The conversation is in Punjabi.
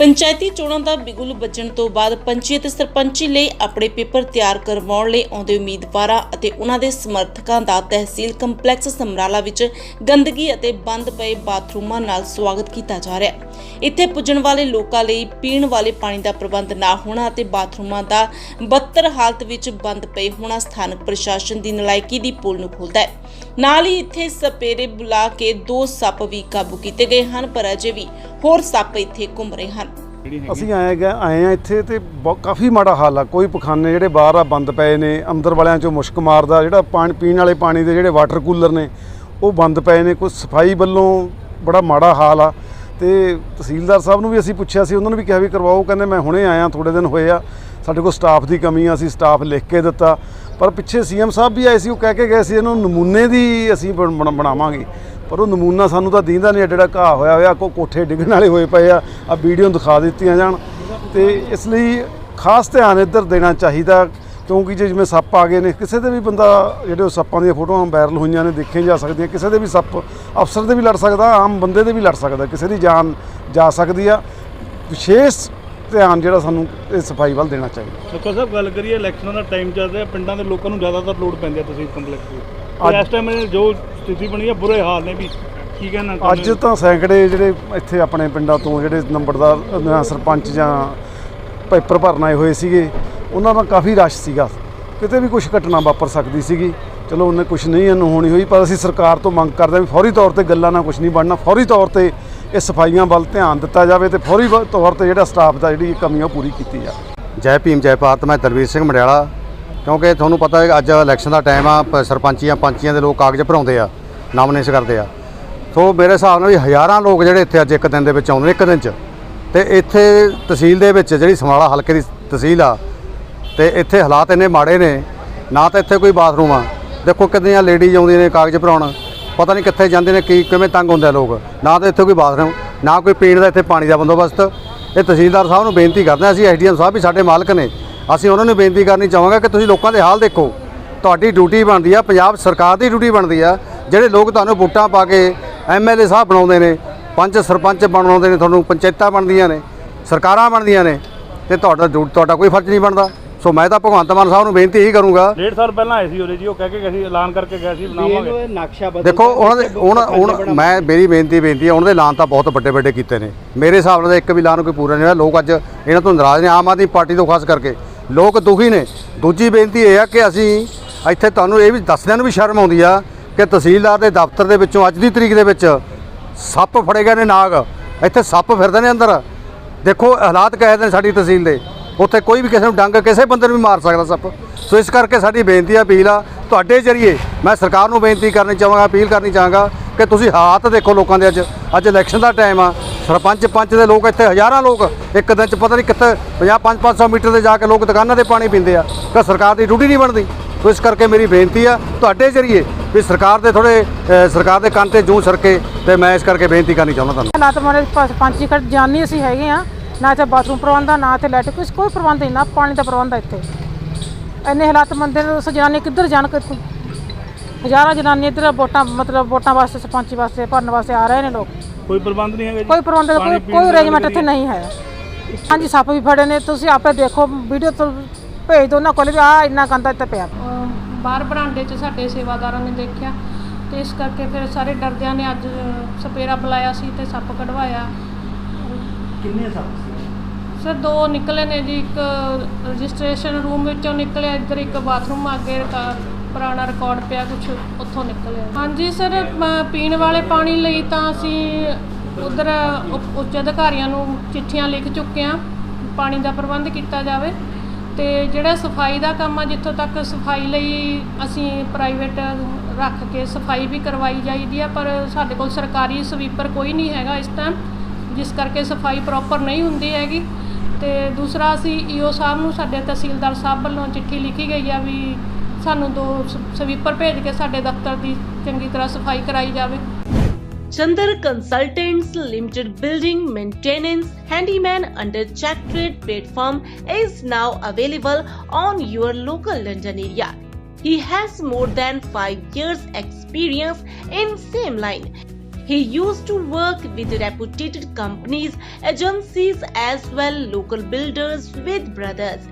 ਪੰਚਾਇਤੀ ਚੋਣਾਂ ਦਾ ਬਿਗੁਲ ਵੱਜਣ ਤੋਂ ਬਾਅਦ ਪੰਚੀ ਅਤੇ ਸਰਪੰਚੀ ਲਈ ਆਪਣੇ ਪੇਪਰ ਤਿਆਰ ਕਰਵਾਉਣ ਲਈ ਆਉਂਦੇ ਉਮੀਦਵਾਰਾਂ ਅਤੇ ਉਹਨਾਂ ਦੇ ਸਮਰਥਕਾਂ ਦਾ ਤਹਿਸੀਲ ਕੰਪਲੈਕਸ ਸਮਰਾਲਾ ਵਿੱਚ ਗੰਦਗੀ ਅਤੇ ਬੰਦ ਪਏ ਬਾਥਰੂਮਾਂ ਨਾਲ ਸਵਾਗਤ ਕੀਤਾ ਜਾ ਰਿਹਾ ਹੈ। ਇੱਥੇ ਪੁੱਜਣ ਵਾਲੇ ਲੋਕਾਂ ਲਈ ਪੀਣ ਵਾਲੇ ਪਾਣੀ ਦਾ ਪ੍ਰਬੰਧ ਨਾ ਹੋਣਾ ਅਤੇ ਬਾਥਰੂਮਾਂ ਦਾ ਬੱਤਰ ਹਾਲਤ ਵਿੱਚ ਬੰਦ ਪਏ ਹੋਣਾ ਸਥਾਨਕ ਪ੍ਰਸ਼ਾਸਨ ਦੀ ਨਲਾਇਕੀ ਦੀ ਪੋਲ ਨੂੰ ਖੋਲਦਾ ਹੈ। ਨਾਲ ਹੀ ਇੱਥੇ ਸਪੇਰੇ ਬੁਲਾ ਕੇ ਦੋ ਸੱਪ ਵੀ ਕਾਬੂ ਕੀਤੇ ਗਏ ਹਨ, ਪਰ ਅਜੇ ਵੀ ਹੋਰ ਸੱਪ ਇੱਥੇ ਘੁੰਮ ਰਹੇ ਹਨ। ਅਸੀਂ ਆਏ ਗਏ, ਆਏ ਆ ਇੱਥੇ ਤੇ ਬਹੁ- ਕਾਫੀ ਮਾੜਾ ਹਾਲ ਆ। ਕੋਈ ਪਖਾਨੇ ਜਿਹੜੇ ਬਾਹਰ ਆ, ਬੰਦ ਪਏ ਨੇ, ਅੰਦਰ ਵਾਲਿਆਂ ਚੋਂ ਮੁਸ਼ਕ ਮਾਰਦਾ, ਜਿਹੜਾ ਪਾਣੀ, ਪੀਣ ਵਾਲੇ ਪਾਣੀ ਦੇ ਜਿਹੜੇ ਵਾਟਰ ਕੂਲਰ ਨੇ, ਉਹ ਬੰਦ ਪਏ ਨੇ। ਕੋਈ ਸਫ਼ਾਈ ਵੱਲੋਂ ਬੜਾ ਮਾੜਾ ਹਾਲ ਆ। ਤੇ ਤਹਿਸੀਲਦਾਰ ਸਾਹਿਬ ਨੂੰ ਵੀ ਅਸੀਂ ਪੁੱਛਿਆ ਸੀ, ਉਹਨਾਂ ਨੂੰ ਵੀ ਕਿਹਾ ਵੀ ਕਰਵਾਓ, ਕਹਿੰਦੇ ਮੈਂ ਹੁਣੇ ਆਇਆ ਥੋੜੇ ਦਿਨ ਹੋਏ ਆ। ਸਾਡੇ ਕੋਲ ਸਟਾਫ ਦੀ ਕਮੀ ਆ, ਅਸੀਂ ਸਟਾਫ ਲਿਖ ਕੇ ਦਿੱਤਾ। ਪਰ ਪਿੱਛੇ ਸੀਐਮ ਸਾਹਿਬ ਵੀ ਆਏ ਸੀ, ਉਹ ਕਹਿ ਕੇ ਗਏ ਸੀ, ਇਹਨੂੰ ਨਮੂਨੇ ਦੀ ਅਸੀਂ ਬਣ- ਬਣ- ਬਣਾਵਾਂਗੇ। ਪਰ ਉਹ ਨਮੂਨਾ ਸਾਨੂੰ ਤਾਂ ਦੀਂਦਾ ਨਹੀਂ ਜਿਹੜਾ ਘਾਹ ਹੋਇਆ ਹੋਇਆ ਕੋ ਕੋਠੇ ਡਿੱਗਣ ਵਾਲੇ ਹੋਏ ਪਏ ਆ ਆ ਵੀਡੀਓ ਦਿਖਾ ਦਿੱਤੀਆਂ ਜਾਣ। ਤੇ ਇਸ ਲਈ ਖਾਸ ਧਿਆਨ ਇੱਧਰ ਦੇਣਾ ਚਾਹੀਦਾ ਕਿਉਂਕਿ ਜੇ ਜਿਵੇਂ ਸੱਪ ਆ ਗਏ ਨੇ ਕਿਸੇ ਦੇ ਵੀ ਬੰਦਾ ਜਿਹੜੇ ਉਹ ਸੱਪਾਂ ਦੀਆਂ ਫੋਟੋਆਂ ਵਾਇਰਲ ਹੋਈਆਂ ਨੇ ਦੇਖੀਆਂ ਜਾ ਸਕਦੀਆਂ ਕਿਸੇ ਦੇ ਵੀ ਸੱਪ ਅਫਸਰ ਦੇ ਵੀ ਲੜ ਸਕਦਾ ਆਮ ਬੰਦੇ ਦੇ ਵੀ ਲੜ ਸਕਦਾ ਕਿਸੇ ਦੀ ਜਾਨ ਜਾ ਸਕਦੀ ਆ। ਵਿਸ਼ੇਸ਼ ਧਿਆਨ ਜਿਹੜਾ ਸਾਨੂੰ ਇਹ ਸਫ਼ਾਈ ਵੱਲ ਦੇਣਾ ਚਾਹੀਦਾ। ਡਾਕਟਰ ਸਾਹਿਬ ਗੱਲ ਕਰੀਏ ਇਲੈਕਸ਼ਨਾਂ ਦਾ ਟਾਈਮ ਚੱਲ ਰਿਹਾ ਪਿੰਡਾਂ ਦੇ ਲੋਕਾਂ ਨੂੰ ਜ਼ਿਆਦਾਤਰ ਲੋੜ ਪੈਂਦੀ ਹੈ ਤੁਸੀਂ ਕੰਪਲੈਕਸ ਅੱਜ- ਇਸ ਟਾਈਮ ਜੋ ਸਥਿਤੀ ਬਣੀ ਹੈ ਬੁਰੇ ਹਾਲ ਨੇ ਵੀ। ਕੀ ਕਹਿਣਾ ਚਾਹੁੰਦੇ ਅੱਜ ਹੋ? ਤਾਂ ਸੈਂਕੜੇ ਜਿਹੜੇ ਇੱਥੇ ਆਪਣੇ ਪਿੰਡਾਂ ਤੋਂ ਜਿਹੜੇ ਨੰਬਰਦਾਰ ਅਹ ਸਰਪੰਚ ਜਾਂ ਪੇਪਰ ਭਰਨ ਆਏ ਹੋਏ ਸੀਗੇ ਉਹਨਾਂ ਦਾ ਕਾਫੀ ਰਸ਼ ਸੀਗਾ। ਕਿਤੇ ਵੀ ਕੁਝ ਘਟਨਾ ਵਾਪਰ ਸਕਦੀ ਸੀਗੀ। ਚਲੋ ਉਹਨੇ ਕੁਝ ਨਹੀਂ ਅਨਹੋਣੀ ਹੋਈ ਪਰ ਅਸੀਂ ਸਰਕਾਰ ਤੋਂ ਮੰਗ ਕਰਦੇ ਹਾਂ ਵੀ ਫੌਰੀ ਤੌਰ ਤੇ ਗੱਲਾਂ ਨਾਲ ਕੁਝ ਨਹੀਂ ਬਣਨਾ। ਫੌਰੀ ਤੌਰ ਤੇ ਇਹ ਸਫਾਈਆਂ ਵੱਲ ਧਿਆਨ ਦਿੱਤਾ ਜਾਵੇ ਤੇ ਫੌਰੀ ਵ- ਤੌਰ ਤੇ ਜਿਹੜਾ ਸਟਾਫ ਦਾ ਜਿਹੜੀ ਕਮੀ ਆ ਉਹ ਪੂਰੀ ਕੀਤੀ ਜਾਵੇ। ਜੈ ਭੀਮ ਜੈ ਭਾਰਤ ਮੈਂ ਦਰਵੀਰ ਸਿੰਘ ਮੰਡਿਆਲਾ। ਕਿਉਂਕਿ ਤੁਹਾਨੂੰ ਪਤਾ ਹੈ ਅੱਜ ਇਲੈਕਸ਼ਨ ਦਾ ਟਾਈਮ ਆ, ਪ- ਸਰਪੰਚੀਆਂ, ਪੰਚੀਆਂ ਦੇ ਲੋਕ ਕਾਗਜ਼ ਭਰਾਉਂਦੇ ਆ ਨਾਮਨੇਸ਼ਨ ਕਰਦੇ ਆ। ਸੋ ਮੇਰੇ ਹਿਸਾਬ ਨਾਲ ਵੀ ਹਜ਼ਾਰਾਂ ਲੋਕ ਜਿਹੜੇ ਇੱਥੇ ਅੱਜ ਇੱਕ ਦਿਨ ਦੇ ਵਿੱਚ ਆਉਂਦੇ ਨੇ, ਇੱਕ ਦਿਨ 'ਚ। ਤੇ ਇੱਥੇ ਤਹਿਸੀਲ ਦੇ ਵਿੱਚ ਜਿਹੜੀ ਸਮਾਲਾ ਹਲਕੇ ਦੀ ਤਹਿਸੀਲ ਆ, ਤੇ ਇੱਥੇ ਹਾਲਾਤ ਇੰਨੇ ਮਾੜੇ ਨੇ, ਨਾ ਤਾਂ ਇੱਥੇ ਕੋਈ ਬਾਥਰੂਮ ਆ। ਦੇਖੋ ਕਿੰਨੀਆਂ ਲੇਡੀਜ਼ ਆਉਂਦੀਆਂ ਨੇ ਕਾਗਜ਼ ਭਰਾਉਣ, ਪਤਾ ਨਹੀਂ ਕਿੱਥੇ ਜਾਂਦੇ ਨੇ, ਕੀ, ਕਿਵੇਂ ਤੰਗ ਹੁੰਦੇ ਆ ਲੋਕ। ਨਾ ਤਾਂ ਇੱਥੇ ਕੋਈ ਬਾਥਰੂਮ, ਨਾ ਕੋਈ ਪੀਣ ਦਾ ਇੱਥੇ ਪਾਣੀ ਦਾ ਬੰਦੋਬਸਤ। ਇਹ ਤਹਿਸੀਲਦਾਰ ਸਾਹਿਬ ਨੂੰ ਬੇਨਤੀ ਕਰਦੇ ਹਾਂ ਅਸੀਂ ਐਸਡੀਐਮ ਸਾਹਿਬ ਵੀ ਸਾਡੇ ਮਾਲਕ ਨੇ। ਅਸੀਂ ਉਹਨਾਂ ਨੂੰ ਬੇਨਤੀ ਕਰਨੀ ਚਾਹਾਂਗੇ ਕਿ ਤੁਸੀਂ ਲੋਕਾਂ ਦੇ ਹਾਲ ਦੇਖੋ। ਤੁਹਾਡੀ ਡਿਊਟੀ ਬਣਦੀ ਆ ਪੰਜਾਬ ਸਰਕਾਰ ਦੀ ਡਿਊਟੀ ਬਣਦੀ ਆ। ਜਿਹੜੇ ਲੋਕ ਤੁਹਾਨੂੰ ਵੋਟਾਂ ਪਾ ਕੇ ਐਮਐਲਏ ਸਾਹਿਬ ਬਣਾਉਂਦੇ ਨੇ ਪੰਚ ਸਰਪੰਚ ਬਣਾਉਂਦੇ ਨੇ ਤੁਹਾਨੂੰ ਪੰਚਾਇਤਾਂ ਬਣਦੀਆਂ ਨੇ ਸਰਕਾਰਾਂ ਬਣਦੀਆਂ ਨੇ ਤੇ ਤੁਹਾਡਾ ਡਿਊ- ਤੁਹਾਡਾ ਕੋਈ ਫਰਜ਼ ਨਹੀਂ ਬਣਦਾ। ਸੋ ਮੈਂ ਤਾਂ ਭਗਵੰਤ ਮਾਨ ਸਾਹਿਬ ਨੂੰ ਬੇਨਤੀ ਇਹੀ ਕਰੂੰਗਾ। ਡੇਢ ਸਾਲ ਪਹਿਲਾਂ ਆਏ ਸੀ ਉਰੇ ਜੀ ਉਹ ਕਹਿ ਕੇ ਗਏ ਸੀ ਐਲਾਨ ਕਰਕੇ ਗਏ ਸੀ ਬਣਾਵਾਂਗੇ। ਨਕਸ਼ਾ ਬਦਲ ਦੇਖੋ ਉਹਨਾਂ ਦੇ ਉਹਨਾਂ ਮੈਂ ਮੇਰੀ ਬੇਨਤੀ ਬੇਨਤੀ ਹੈ ਉਹਨਾਂ ਦੇ ਐਲਾਨ ਤਾਂ ਬਹੁਤ ਵੱਡੇ ਵੱਡੇ ਕੀਤੇ ਨੇ। ਮੇਰੇ ਹਿਸਾਬ ਨਾਲ ਤਾਂ ਇੱਕ ਵੀ ਐਲਾਨ ਕੋਈ ਪੂਰਾ ਨਹੀਂ ਹੋਇਆ। ਲੋਕ ਅੱਜ ਇਹਨਾਂ ਤੋਂ ਨਾਰਾਜ਼ ਨੇ ਆਮ ਆਦਮੀ ਪਾਰਟੀ ਤੋਂ ਖਾਸ ਕਰਕੇ। ਲੋਕ ਦੁਖੀ ਨੇ। ਦੂਜੀ ਬੇਨਤੀ ਇਹ ਆ ਕਿ ਅਸੀਂ ਇੱਥੇ ਤੁਹਾਨੂੰ ਇਹ ਵੀ ਦੱਸਦਿਆਂ ਨੂੰ ਵੀ ਸ਼ਰਮ ਆਉਂਦੀ ਆ ਕਿ ਤਹਿਸੀਲਦਾਰ ਦੇ ਦਫ਼ਤਰ ਦੇ ਵਿੱਚੋਂ ਅੱਜ ਦੀ ਤਰੀਕ ਦੇ ਵਿੱਚ ਸੱਪ ਫੜੇ ਗਏ ਨੇ ਨਾਗ। ਇੱਥੇ ਸੱਪ ਫਿਰਦੇ ਨੇ ਅੰਦਰ। ਦੇਖੋ, ਹਾਲਾਤ ਕਹੇ ਨੇ ਸਾਡੀ ਤਹਿਸੀਲ ਦੇ। ਉੱਥੇ ਕੋਈ ਵੀ ਕਿਸੇ ਨੂੰ ਡੰਗ, ਕਿਸੇ ਬੰਦੇ ਨੂੰ ਵੀ ਮਾਰ ਸਕਦਾ ਸੱਪ। ਸੋ ਇਸ ਕਰਕੇ ਸਾਡੀ ਬੇਨਤੀ ਆ, ਅਪੀਲ ਆ, ਤੁਹਾਡੇ ਜਰੀਏ ਮੈਂ ਸਰਕਾਰ ਨੂੰ ਬੇਨਤੀ ਕਰਨੀ ਚਾਹਾਂਗਾ, ਅਪੀਲ ਕਰਨੀ ਚਾਹਾਂਗਾ ਕਿ ਤੁਸੀਂ ਹਾਲਾਤ ਦੇਖੋ ਲੋਕਾਂ ਦੇ ਅੱਜ। ਅੱਜ ਇਲੈਕਸ਼ਨ ਦਾ ਟਾਈਮ ਆ। ਸਰਪੰਚ ਪੰਚ ਦੇ ਲੋਕ ਇੱਥੇ ਹਜ਼ਾਰਾਂ ਲੋਕ, ਇੱਕ ਦਿਨ ਚ ਪਤਾ ਨਹੀਂ ਕਿੱਥੇ 50 5 500 ਮੀਟਰ ਤੇ ਜਾ ਕੇ ਲੋਕ ਦੁਕਾਨਾਂ ਤੇ ਪਾਣੀ ਪੀਂਦੇ ਆ। ਕਿ ਸਰਕਾਰ ਦੀ ਡਿਊਟੀ ਨਹੀਂ ਬਣਦੀ। ਸੋ ਇਸ ਕਰਕੇ ਮੇਰੀ ਬੇਨਤੀ ਆ, ਤੁਹਾਡੇ ਜਰੀਏ ਵੀ ਸਰਕਾਰ ਦੇ ਥੋੜੇ ਸਰਕਾਰ ਦੇ ਕੰਨ ਤੇ ਜੂੰ ਸਰਕੇ ਤੇ ਮੈਂ ਇਸ ਕਰਕੇ ਬੇਨਤੀ ਕਰਨੀ ਚਾਹੁੰਦਾ ਤੁਹਾਨੂੰ। ਹਾਲਾਤ ਮਾਰੇ ਸਰਪੰਚ ਜੀ ਖੜ ਜਾਣੀ ਅਸੀਂ ਹੈਗੇ ਆ, ਨਾ ਤੇ ਬਾਥਰੂਮ ਪ੍ਰਬੰਧ ਆ, ਨਾ ਤੇ ਲੈਟ ਕੋਈ ਕੋਈ ਪ੍ਰਬੰਧ ਨਹੀਂ, ਨਾ ਪਾਣੀ ਦਾ ਪ੍ਰਬੰਧ ਆ ਇੱਥੇ। ਇੰਨੇ ਹਾਲਾਤ ਮੰਦੇ ਨੇ, ਉਸ ਜਨਾਨੀ ਕਿੱਧਰ ਜਾਣ ਕਿੱਥੋਂ ਹਜ਼ਾਰਾਂ ਜਨਾਨੀ ਇੱਧਰ ਵੋਟਾਂ, ਮਤਲਬ ਵੋਟਾਂ ਵਾਸਤੇ, ਸਰਪੰਚੀ ਵਾਸਤੇ, ਭਰਨ ਵਾਸਤੇ ਆ ਰਹੇ ਨੇ ਲੋਕ। ਕੋਈ ਪ੍ਰਬੰਧ ਨਹੀਂ ਹੈਗਾ ਜੀ। ਕੋਈ ਪ੍ਰਬੰਧ ਪਾਣੀ ਕੋਈ ਪੀਣ ਕੋਈ ਦਾ ਅਰੇਂਜਮੈਂਟ ਇੱਥੇ ਨਹੀਂ ਹੈ। ਹਾਂਜੀ ਸੱਪ ਵੀ ਫੜੇ ਨੇ ਤੁਸੀਂ ਆਪੇ ਦੇਖੋ ਵੀਡੀਓ ਤੋਂ ਭੇਜ ਦਿਓ ਉਹਨਾਂ ਕੋਲ ਵੀ ਆ ਇੰਨਾ ਗੰਦਾ ਇੱਥੇ ਪਿਆ। ਬਾਹਰ ਬਰਾਂਡੇ 'ਚ ਸਾਡੇ ਸੇਵਾਦਾਰਾਂ ਨੇ ਦੇਖਿਆ ਤੇ ਇਸ ਕਰਕੇ ਫਿਰ ਸਾਰੇ ਡਰਦਿਆਂ ਨੇ ਅੱਜ ਸਪੇਰਾ ਬੁਲਾਇਆ ਸੀ ਤੇ ਸੱਪ ਕਢਵਾਇਆ। ਕਿੰਨੇ ਸੱਪ ਸੀ? ਸਰ ਦੋ ਨਿਕਲੇ ਨੇ ਜੀ ਇੱਕ ਰਜਿਸਟ੍ਰੇਸ਼ਨ ਰੂਮ ਵਿੱਚੋਂ ਨਿਕਲਿਆ ਇੱਧਰ ਇੱਕ ਬਾਥਰੂਮ ਅੱਗੇ ਰਿਕਾ- ਪੁਰਾਣਾ ਰਿਕਾਰਡ ਪਿਆ ਕੁਝ ਉੱਥੋਂ ਨਿਕਲਿਆ ਹਾਂਜੀ ਸਰ ਪੀਣ ਵਾਲੇ ਪਾਣੀ ਲਈ ਤਾਂ ਅਸੀਂ ਉਧਰ ਉੱਚ ਅਧਿਕਾਰੀਆਂ ਨੂੰ ਚਿੱਠੀਆਂ ਲਿਖ ਚੁੱਕੇ ਹਾਂ, ਪਾਣੀ ਦਾ ਪ੍ਰਬੰਧ ਕੀਤਾ ਜਾਵੇ। ਤੇ ਜਿਹੜਾ ਸਫ਼ਾਈ ਦਾ ਕੰਮ ਆ, ਜਿੱਥੋਂ ਤੱਕ ਸਫ਼ਾਈ ਲਈ ਅਸੀਂ ਪ੍ਰਾਈਵੇਟ ਰੱਖ ਕੇ ਸਫ਼ਾਈ ਵੀ ਕਰਵਾਈ ਜਾਈਦੀ ਆ, ਪਰ ਸਾਡੇ ਕੋਲ ਸਰਕਾਰੀ ਸਵੀਪਰ ਕੋਈ ਨਹੀਂ ਹੈਗਾ ਇਸ ਟਾਈਮ ਜਿਸ ਕਰਕੇ ਸਫ਼ਾਈ ਪ੍ਰੋਪਰ ਨਹੀਂ ਹੁੰਦੀ ਹੈਗੀ। ਤੇ ਦੂਸਰਾ ਅਸੀਂ ਈਓ ਸਾਹਿਬ ਨੂੰ, ਸਾਡੇ ਤਹਿਸੀਲਦਾਰ ਸਾਹਿਬ ਵੱਲੋਂ ਚਿੱਠੀ ਲਿਖੀ ਗਈ ਆ ਵੀ ਸਾਨੂੰ ਦੋ ਸ- ਸਵੀਪਰ ਭੇਜ ਕੇ ਸਾਡੇ ਦਫ਼ਤਰ ਦੀ ਚੰਗੀ ਤਰ੍ਹਾਂ ਸਫਾਈ ਕਰਾਈ ਜਾਵੇ Chandar Consultants Limited Building Maintenance Handyman under Check Trade platform is now available on your local London area. He has more than 5 years experience in same line. He used to work with reputed companies, agencies, as well local builders with brothers.